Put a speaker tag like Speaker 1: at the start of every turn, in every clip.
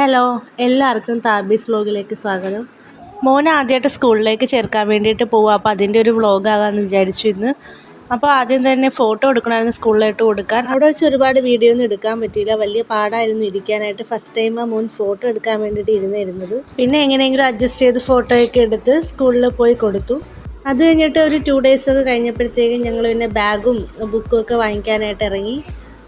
Speaker 1: Hello എല്ലാവർക്കും താബീസ് വ്ലോഗിലേക്ക് സ്വാഗതം. മോൻ ആദ്യമായിട്ട് സ്കൂളിലേക്ക് ചേർക്കാൻ വേണ്ടിയിട്ട് പോവുക അപ്പോൾ അതിന്റെ ഒരു വ്ളോഗാകാമെന്ന് വിചാരിച്ചു ഇന്ന്. അപ്പോൾ ആദ്യം തന്നെ ഫോട്ടോ എടുക്കണമായിരുന്നു സ്കൂളിലോട്ട് കൊടുക്കാൻ. അവിടെ വെച്ച് ഒരുപാട് വീഡിയോ ഒന്നും എടുക്കാൻ പറ്റിയില്ല. വലിയ പാടായിരുന്നു ഇരിക്കാനായിട്ട്. ഫസ്റ്റ് ടൈം ആ മോൻ ഫോട്ടോ എടുക്കാൻ വേണ്ടിയിട്ട് ഇരുന്നിരുന്നത്. പിന്നെ എങ്ങനെയെങ്കിലും അഡ്ജസ്റ്റ് ചെയ്ത് ഫോട്ടോയൊക്കെ എടുത്ത് സ്കൂളിൽ പോയി കൊടുത്തു. അത് കഴിഞ്ഞിട്ട് ഒരു ടു ഡേയ്സ് ഒക്കെ കഴിഞ്ഞപ്പോഴത്തേക്കും ഞങ്ങൾ പിന്നെ ബാഗും ബുക്കും ഒക്കെ വാങ്ങിക്കാനായിട്ട് ഇറങ്ങി.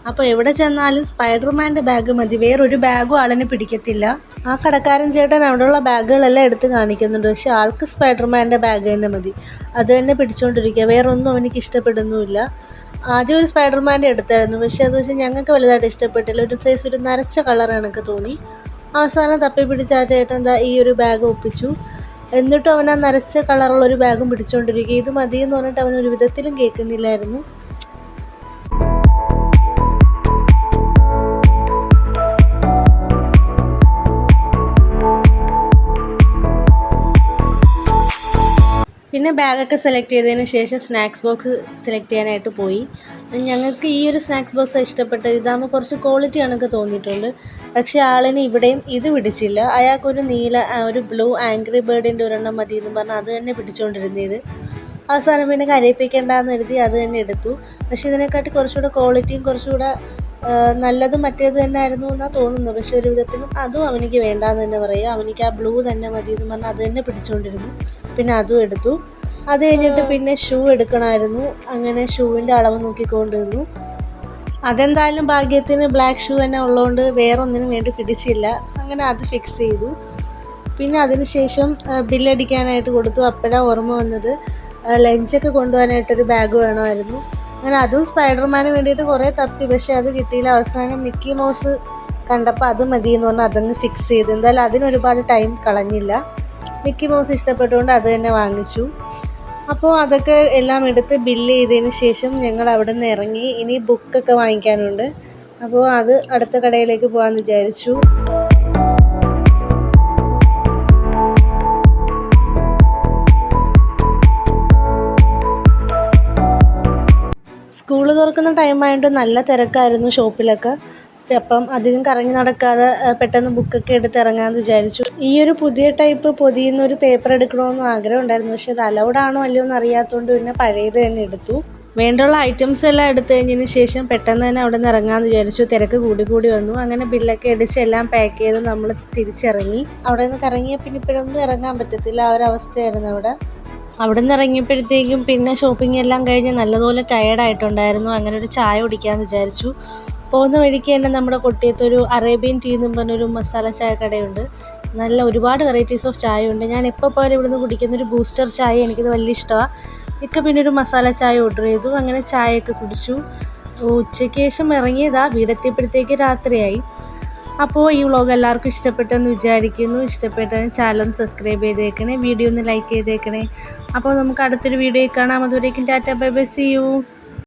Speaker 1: അപ്പോൾ എവിടെ ചെന്നാലും സ്പൈഡർമാന്റെ ബാഗ് മതി. വേറൊരു ബാഗും ആളിനെ പിടിക്കത്തില്ല. ആ കടക്കാരൻ ചേട്ടൻ അവിടെയുള്ള ബാഗുകളെല്ലാം എടുത്ത് കാണിക്കുന്നുണ്ട്. പക്ഷെ ആൾക്ക് സ്പൈഡർമാന്റെ ബാഗ് തന്നെ മതി. അത് തന്നെ പിടിച്ചുകൊണ്ടിരിക്കുക വേറൊന്നും അവനിക്ക് ഇഷ്ടപ്പെടുന്നുമില്ല. ആദ്യം ഒരു സ്പൈഡർമാന്റെ എടുത്തായിരുന്നു പക്ഷേ അത് പക്ഷേ ഞങ്ങൾക്ക് വലുതായിട്ട് ഇഷ്ടപ്പെട്ടില്ല. ഒരു സൈസ് ഒരു നരച്ച കളറാണ് എനിക്ക് തോന്നി. അവസാനം തപ്പി പിടിച്ച ആ ചേട്ടൻ എന്താ ഈ ഒരു ബാഗ് ഒപ്പിച്ചു. എന്നിട്ടും അവൻ ആ നരച്ച കളറുള്ള ഒരു ബാഗും പിടിച്ചുകൊണ്ടിരിക്കുക ഇത് മതിയെന്ന് പറഞ്ഞിട്ട് അവൻ ഒരു വിധത്തിലും കേൾക്കുന്നില്ലായിരുന്നു. പിന്നെ ബാഗൊക്കെ സെലക്ട് ചെയ്തതിന് ശേഷം സ്നാക്സ് ബോക്സ് സെലക്ട് ചെയ്യാനായിട്ട് പോയി. ഞങ്ങൾക്ക് ഈ ഒരു സ്നാക്സ് ബോക്സ് ഇഷ്ടപ്പെട്ട ഇതാകുമ്പോൾ കുറച്ച് ക്വാളിറ്റി കണക്ക് തോന്നിയിട്ടുണ്ട്. പക്ഷേ ആളിന് ഇവിടെയും ഇത് പിടിച്ചില്ല. അയാൾക്കൊരു നീല ഒരു ബ്ലൂ ആംഗ്രി ബേർഡിന്റെ ഒരെണ്ണം മതി എന്ന് പറഞ്ഞാൽ അത് തന്നെ പിടിച്ചുകൊണ്ടിരുന്നത് അവസാനം പിന്നെ കരയിപ്പിക്കേണ്ടെന്ന് കരുതി അത് തന്നെ എടുത്തു. പക്ഷേ ഇതിനെക്കാട്ടി കുറച്ചുകൂടെ ക്വാളിറ്റിയും കുറച്ചുകൂടെ നല്ലത് മറ്റേത് തന്നെ ആയിരുന്നു എന്നാണ് തോന്നുന്നത് പക്ഷേ ഒരു വിധത്തിലും അതും അവനിക്ക് വേണ്ടാന്ന് തന്നെ പറയുക. അവനിക്ക് ആ ബ്ലൂ തന്നെ മതി എന്ന് പറഞ്ഞാൽ അത് തന്നെ പിടിച്ചുകൊണ്ടിരുന്നു പിന്നെ അതും എടുത്തു. അത് കഴിഞ്ഞിട്ട് പിന്നെ ഷൂ എടുക്കണമായിരുന്നു. അങ്ങനെ ഷൂവിന്റെ അളവ് നോക്കിക്കൊണ്ടിരുന്നു. അതെന്തായാലും ഭാഗ്യത്തിന് ബ്ലാക്ക് ഷൂ തന്നെ ഉള്ളതുകൊണ്ട് വേറെ ഒന്നിനും വേണ്ടി പിടിച്ചില്ല. അങ്ങനെ അത് ഫിക്സ് ചെയ്തു. പിന്നെ അതിനുശേഷം ബില്ലടിക്കാനായിട്ട് കൊടുത്തു. അപ്പോഴാണ് ഓർമ്മ വന്നത് ലഞ്ചൊക്കെ കൊണ്ടുപോകാനായിട്ടൊരു ബാഗ് വേണമായിരുന്നു. അങ്ങനെ അതും സ്പൈഡർമാന് വേണ്ടിയിട്ട് കുറേ തപ്പി പക്ഷേ അത് കിട്ടിയില്ല. അവസാനം മിക്കി മൗസ് കണ്ടപ്പോൾ അത് മതി എന്ന് പറഞ്ഞാൽ അതങ്ങ് ഫിക്സ് ചെയ്തു. എന്തായാലും അതിനൊരുപാട് ടൈം കളഞ്ഞില്ല. മിക്കി മൗസ് ഇഷ്ടപ്പെട്ടുകൊണ്ട് അത് തന്നെ വാങ്ങിച്ചു. അപ്പോൾ അതൊക്കെ എല്ലാം എടുത്ത് ബില്ല് ചെയ്തതിന് ശേഷം ഞങ്ങൾ അവിടെ നിന്ന് ഇറങ്ങി. ഇനി ബുക്കൊക്കെ വാങ്ങിക്കാനുണ്ട്. അപ്പോൾ അത് അടുത്ത കടയിലേക്ക് പോകാമെന്ന് വിചാരിച്ചു. സ്കൂൾ തുറക്കുന്ന ടൈമായതുകൊണ്ട് നല്ല തിരക്കായിരുന്നു ഷോപ്പിലൊക്കെ. അപ്പം അധികം കറങ്ങി നടക്കാതെ പെട്ടെന്ന് ബുക്കൊക്കെ എടുത്ത് ഇറങ്ങാമെന്ന് വിചാരിച്ചു. ഈ ഒരു പുതിയ ടൈപ്പ് പൊതിയുന്ന ഒരു പേപ്പർ എടുക്കണമെന്ന് ആഗ്രഹം ഉണ്ടായിരുന്നു പക്ഷെ അത് അലൗഡ് ആണോ അല്ലയോ എന്ന് അറിയാത്തതുകൊണ്ട് പിന്നെ പഴയത് തന്നെ എടുത്തു. വേണ്ടുള്ള ഐറ്റംസ് എല്ലാം എടുത്തു കഴിഞ്ഞതിന് ശേഷം പെട്ടെന്ന് തന്നെ അവിടെ നിന്ന് ഇറങ്ങാമെന്ന് വിചാരിച്ചു. തിരക്ക് കൂടി കൂടി വന്നു. അങ്ങനെ ബില്ലൊക്കെ അടിച്ച് എല്ലാം പാക്ക് ചെയ്ത് നമ്മൾ തിരിച്ചിറങ്ങി. അവിടെ നിന്ന് കറങ്ങിയ പിന്നെ ഇപ്പോഴൊന്നും ഇറങ്ങാൻ പറ്റത്തില്ല. ആ ഒരു അവസ്ഥയായിരുന്നു അവിടെ. അവിടെ നിന്ന് ഇറങ്ങിയപ്പോഴത്തേക്കും പിന്നെ ഷോപ്പിംഗ് എല്ലാം കഴിഞ്ഞ് നല്ലതുപോലെ ടയേർഡായിട്ടുണ്ടായിരുന്നു അങ്ങനെ ഒരു ചായ കുടിക്കാമെന്ന് വിചാരിച്ചു. പോകുന്ന വഴിക്ക് തന്നെ നമ്മുടെ കൊട്ടിയത്ത് ഒരു അറേബ്യൻ ടീ എന്നും പറഞ്ഞൊരു മസാല ചായ കടയുണ്ട്. നല്ല ഒരുപാട് വെറൈറ്റീസ് ഓഫ് ചായ ഉണ്ട്. ഞാൻ എപ്പോൾ പോയാലും ഇവിടുന്ന് കുടിക്കുന്ന ഒരു ബൂസ്റ്റർ ചായ എനിക്കത് വലിയ ഇഷ്ടമാണ് ഇക്ക പിന്നെ ഒരു മസാല ചായ ഓർഡർ ചെയ്തു. അങ്ങനെ ചായയൊക്കെ കുടിച്ചു. ഉച്ചയ്ക്ക് ശേഷം ഇറങ്ങിയതാ. വീടെത്തിയപ്പോഴത്തേക്ക് രാത്രിയായി. അപ്പോൾ ഈ വ്ളോഗ് എല്ലാവർക്കും ഇഷ്ടപ്പെട്ടെന്ന് വിചാരിക്കുന്നു. ഇഷ്ടപ്പെട്ടാൽ ചാനൽ സബ്സ്ക്രൈബ് ചെയ്തേക്കണേ. വീഡിയോ ഒന്ന് ലൈക്ക് ചെയ്തേക്കണേ. അപ്പോൾ നമുക്ക് അടുത്തൊരു വീഡിയോ കാണാം. അതുവരേക്കും tata. Bye bye. See you